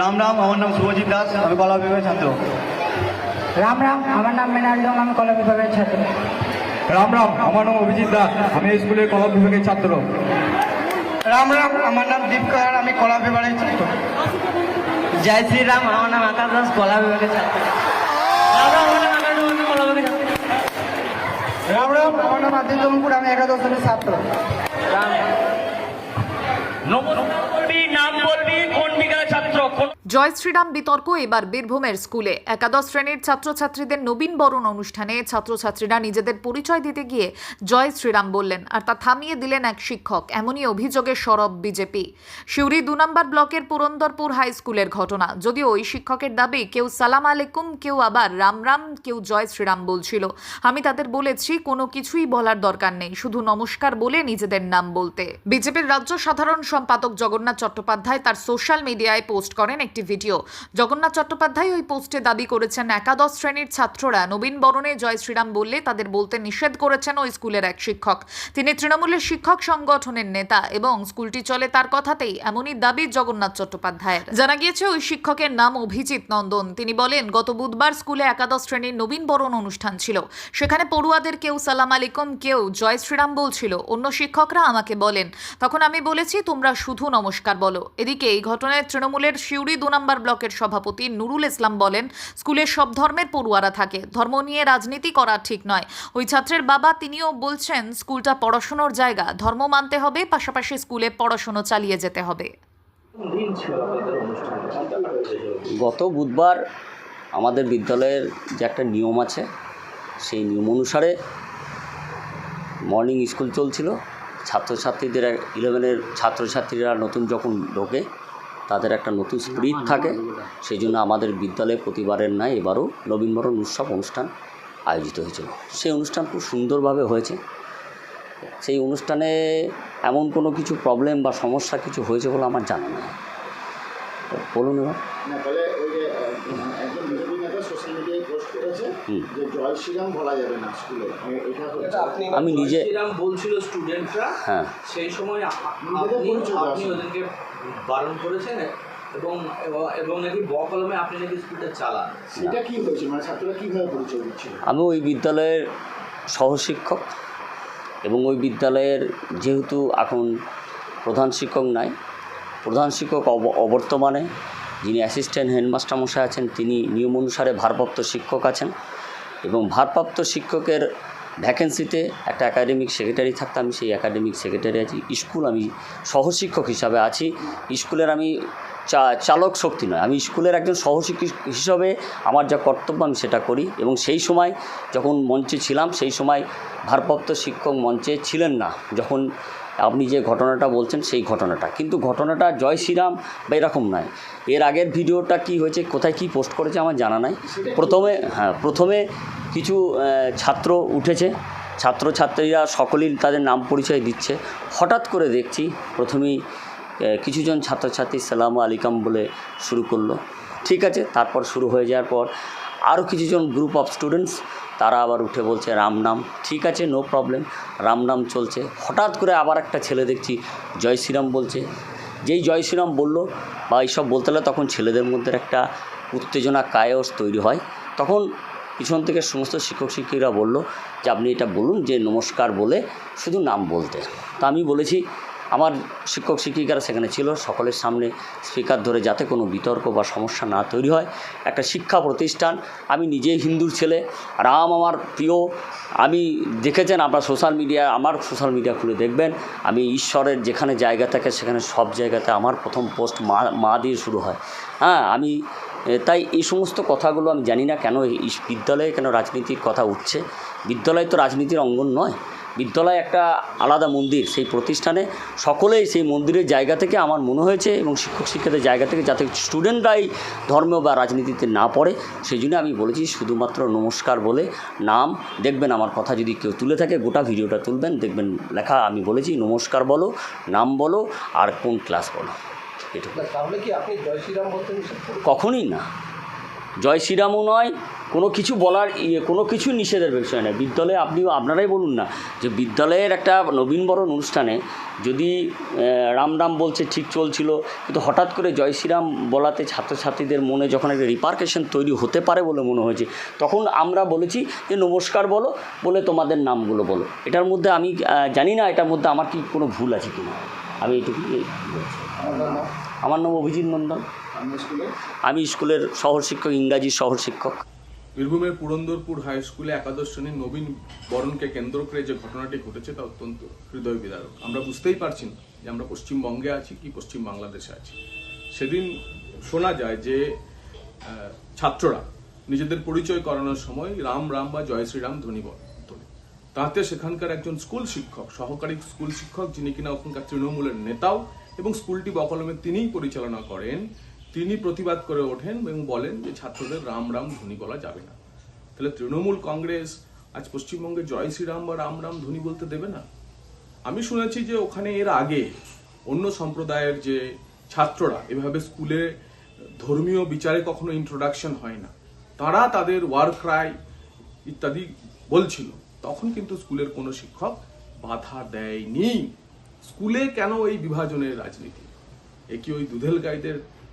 রাম রাম আমার নাম শুভজিৎ দাস আমি কলা বিভাগের ছাত্র। রাম রাম আমার নাম মৃণাল ডোং আমি কলা বিভাগের ছাত্র। রাম রাম আমার নাম অভিজিৎ দাস আমি স্কুলের কলা বিভাগের ছাত্র। রাম রাম আমার নাম দীপ কর আমি কলা বিভাগের ছাত্র। জয় শ্রীরাম আমার নাম আকাশ দাস কলা বিভাগের ছাত্র। রাম রাম আমার নাম আকাশ দাস, আমি কলা বিভাগের ছাত্র। রাম রাম আমার নাম আদিত্য মুকুট আমি একাদশ শ্রেণির ছাত্র বলবি নাম বলবি কোন বিকালের 들었고 জয় শ্রীরাম বিতর্ক এবার বীরভূমের স্কুলে। একাদশ শ্রেণির ছাত্রছাত্রীদের নবীন বরণ অনুষ্ঠানে ছাত্রছাত্রীরা নিজেদের পরিচয় দিতে গিয়ে জয় শ্রীরাম বললেন, আর তা থামিয়ে দিলেন এক শিক্ষক, এমনই অভিযোগে সরব বিজেপি। সিউড়ি দু নম্বর ব্লকের পুরন্দরপুর হাই স্কুলের ঘটনা। যদিও ওই শিক্ষকের দাবি, কেউ সালাম আলাইকুম, কেউ আবার রাম রাম, কেউ জয় শ্রীরাম বলছিল। আমি তাদের বলেছি, কোনো কিছুই বলার দরকার নেই, শুধু নমস্কার বলে নিজেদের নাম বলতে। বিজেপির রাজ্য সাধারণ সম্পাদক জগন্নাথ চট্টোপাধ্যায় তার সোশ্যাল মিডিয়ায় পোস্ট করেন একটি ভিডিও। জগন্নাথ চট্টোপাধ্যায় ওই পোস্টে দাবি করেছেন, একাদশ শ্রেণির ছাত্ররা নবীন বরণে জয় শ্রীরাম বললে তাদের বলতে নিষেধ করেছেন ওই স্কুলের এক শিক্ষক। তিনি তৃণমূলের শিক্ষক সংগঠনের নেতা এবং স্কুলটি চলে তার কথাতেই এমনই দাবি জগন্নাথ চট্টোপাধ্যায়ের। জানা গিয়েছে, ওই শিক্ষকের নাম অভিজিৎ নন্দন। তিনি বলেন, গত বুধবার স্কুলে একাদশ শ্রেণির নবীন বরণ অনুষ্ঠান ছিল। সেখানে পড়ুয়াদের কেউ সালাম আলাইকুম, কেউ জয় শ্রীরাম বলছিল। অন্য শিক্ষকরা আমাকে বলেন, তখন আমি বলেছি তোমরা শুধু নমস্কার বলো। এদিকে এই ঘটনায় তৃণমূলের শিউড়ি দু নম্বর ব্লকের সভাপতি নুরুল ইসলাম বলেন স্কুলে সব ধর্মের পড়ুয়ারা থাকে, ধর্ম নিয়ে রাজনীতি করা ঠিক নয়। ওই ছাত্রের বাবা তিনিও বলছেন, স্কুলটা পড়াশোনার জায়গা, ধর্ম মানতে হবে, পাশাপাশি স্কুলে পড়াশোনা চালিয়ে যেতে হবে। গত বুধবার আমাদের বিদ্যালয়ের যে একটা নিয়ম আছে, সেই নিয়ম অনুসারে মর্নিং স্কুল চলছিল। ছাত্রছাত্রীদের, ইলেভেনের ছাত্রছাত্রীরা নতুন যখন ঢোকে তাদের একটা নতুন স্পিরিট থাকে। সেই জন্য আমাদের বিদ্যালয়ে প্রতিবারের নাই এবারও নবীনবরণ উৎসব অনুষ্ঠান আয়োজিত হয়েছিল সেই অনুষ্ঠান খুব সুন্দরভাবে হয়েছে। সেই অনুষ্ঠানে এমন কোনো কিছু প্রবলেম বা সমস্যা কিছু হয়েছে বলে আমার জানা নেই। বলুন এবার। পোস্ট যে জয় শ্রীরাম বলা যাবে না স্কুলে এটা হচ্ছে। আমি নিজে- শ্রীরাম বলছিল স্টুডেন্টরা হ্যাঁ। সেই সময় আপনি। ওদেরকে বারণ করেছেন এবং এবং- এবং নাকি ব আপনি নাকি স্কুলটা চালান। সেটা কি হয়েছে? মানে ছাত্ররা কীভাবে পরিচয় দিচ্ছিল? আমি ওই বিদ্যালয়ের সহশিক্ষক এবং ওই বিদ্যালয়ের যেহেতু এখন প্রধান শিক্ষক নাই প্রধান শিক্ষক অব- অবর্তমানে যিনি অ্যাসিস্ট্যান্ট হেডমাস্টার মশাই আছেন, তিনি নিয়ম অনুসারে ভারপ্রাপ্ত শিক্ষক আছেন এবং ভারপ্রাপ্ত শিক্ষকের ভ্যাকেন্সিতে একটা একাডেমিক সেক্রেটারি থাকতে আমি সেই একাডেমিক সেক্রেটারি আছি। স্কুল আমি সহশিক্ষক হিসাবে আছি। স্কুলের আমি চা, চালক শক্তি নয়। আমি স্কুলের একজন সহশিক্ষক হিসাবে আমার যা কর্তব্য আমি সেটা করি এবং সেই সময় যখন মঞ্চে ছিলাম, সেই সময় ভারপ্রাপ্ত শিক্ষক মঞ্চে ছিলেন না। যখন আপনি যে ঘটনাটা বলছেন সেই ঘটনাটা। কিন্তু ঘটনাটা জয় শ্রীরাম বা এরকম নয়। এর আগের ভিডিওটা কি হয়েছে, কোথায় কি পোস্ট করেছে আমার জানা নাই। প্রথমে হ্যাঁ প্রথমে কিছু ছাত্র উঠেছে। ছাত্রছাত্রীরা সকলেই তাদের নাম পরিচয় দিচ্ছে। হঠাৎ করে দেখছি প্রথমেই কিছুজন ছাত্রছাত্রী সালাম আলিকাম বলে শুরু করল। ঠিক আছে, তারপর শুরু হয়ে যাওয়ার পর আরও কিছুজন গ্রুপ অফ স্টুডেন্টস তারা আবার উঠে বলছে, রাম নাম। ঠিক আছে নো প্রবলেম রাম নাম চলছে। হঠাৎ করে আবার একটা ছেলে দেখছি, জয় শ্রীরাম বলছে। যেই জয় শ্রীরাম বলল, বা এইসব বলতে হলে তখন ছেলেদের মধ্যে একটা উত্তেজনা, কায়স তৈরি হয়। তখন পিছন থেকে সমস্ত শিক্ষক শিক্ষিকারা বলল যে, আপনি এটা বলুন যে, নমস্কার বলে শুধু নাম বলতে। তা আমি বলেছি আমার শিক্ষক শিক্ষিকারা সেখানে ছিল, সকলের সামনে স্পিকার ধরে যাতে কোনো বিতর্ক বা সমস্যা না তৈরি হয়। একটা শিক্ষা প্রতিষ্ঠান, আমি নিজেই হিন্দুর ছেলে রাম আমার প্রিয়। আমি দেখেছেন আপনার সোশ্যাল মিডিয়া, আমার সোশ্যাল মিডিয়া খুলে দেখবেন, আমি ঈশ্বরের যেখানে জায়গা থাকে সেখানে সব জায়গাতে আমার প্রথম পোস্ট মা মা দিয়ে শুরু হয়। হ্যাঁ আমি তাই এই সমস্ত কথাগুলো আমি জানি না কেন বিদ্যালয়ে কেন রাজনীতির কথা উঠছে। বিদ্যালয় তো রাজনীতির অঙ্গন নয়। বিদ্যালয় একটা আলাদা মন্দির সেই প্রতিষ্ঠানে সকলেই সেই মন্দিরের জায়গা থেকে আমার মনে হয়েছে এবং শিক্ষক শিক্ষকদের জায়গা থেকে যাতে স্টুডেন্টরাই ধর্ম বা রাজনীতিতে না পড়ে সেই জন্য আমি বলেছি শুধুমাত্র নমস্কার বলে নাম। দেখবেন আমার কথা যদি কেউ তুলে থাকে গোটা ভিডিওটা তুলবেন দেখবেন লেখা আমি বলেছি নমস্কার বলো নাম বলো আর কোন ক্লাস বলো। এটুকু। তাহলে কি আপনি জয় শ্রীরাম বলতে কখনই না। জয় শ্রীরামও নয় কোনো কিছু বলার ইয়ে কোনো কিছু নিষেধের বিষয় নয়। বিদ্যালয়ে আপনি আপনারাই বলুন না যে বিদ্যালয়ের একটা নবীনবরণ অনুষ্ঠানে যদি রাম রাম বলছে ঠিক চলছিল কিন্তু হঠাৎ করে জয় শ্রীরাম বলাতে ছাত্রছাত্রীদের মনে যখন একটা রিপার্কেশন তৈরি হতে পারে বলে মনে হয়েছে তখন আমরা বলেছি যে নমস্কার বলো বলে তোমাদের নামগুলো বলো। এটার মধ্যে আমি জানি না এটার মধ্যে আমার কি কোনো ভুল আছে কি না আমি বলছি। আমার নাম অভিজিৎ নন্দন আমি স্কুলে আমি স্কুলের শহর শিক্ষক ইংরাজি শহর শিক্ষক বীরভূমের পুরন্দরপুর হাই স্কুলে একাদশ শ্রেণির নবীন বরণকে কেন্দ্র করে যে ঘটনাটি ঘটেছে তা অত্যন্ত হৃদয় বিদারক আমরা বুঝতেই পারছি না যে আমরা পশ্চিমবঙ্গে আছি কি পশ্চিম বাংলাদেশে আছি সেদিন শোনা যায় যে ছাত্ররা নিজেদের পরিচয় করানোর সময় রাম রাম বা জয় শ্রীরাম ধ্বনি তোলে। তাতে সেখানকার একজন স্কুল শিক্ষক, সহকারী স্কুল শিক্ষক যিনি কিনা ওখানকার তৃণমূলের নেতাও এবং স্কুলটি বকলমে তিনিই পরিচালনা করেন তিনি প্রতিবাদ করে ওঠেন এবং বলেন যে ছাত্রদের রাম রাম ধ্বনি বলা যাবে না। তাহলে তৃণমূল কংগ্রেস আজ পশ্চিমবঙ্গে জয় শ্রীরাম বা রাম রাম ধ্বনি বলতে দেবে না? আমি শুনেছি যে ওখানে এর আগে অন্য সম্প্রদায়ের যে ছাত্ররা, এভাবে স্কুলে ধর্মীয় বিচারে কখনো ইন্ট্রোডাকশন হয় না। তারা তাদের ওয়ার ক্রাই ইত্যাদি বলছিল। তখন কিন্তু স্কুলের কোনো শিক্ষক বাধা দেয়নি। স্কুলে কেন এই বিভাজনের রাজনীতি? এ কি ওই দুধেল গাইদের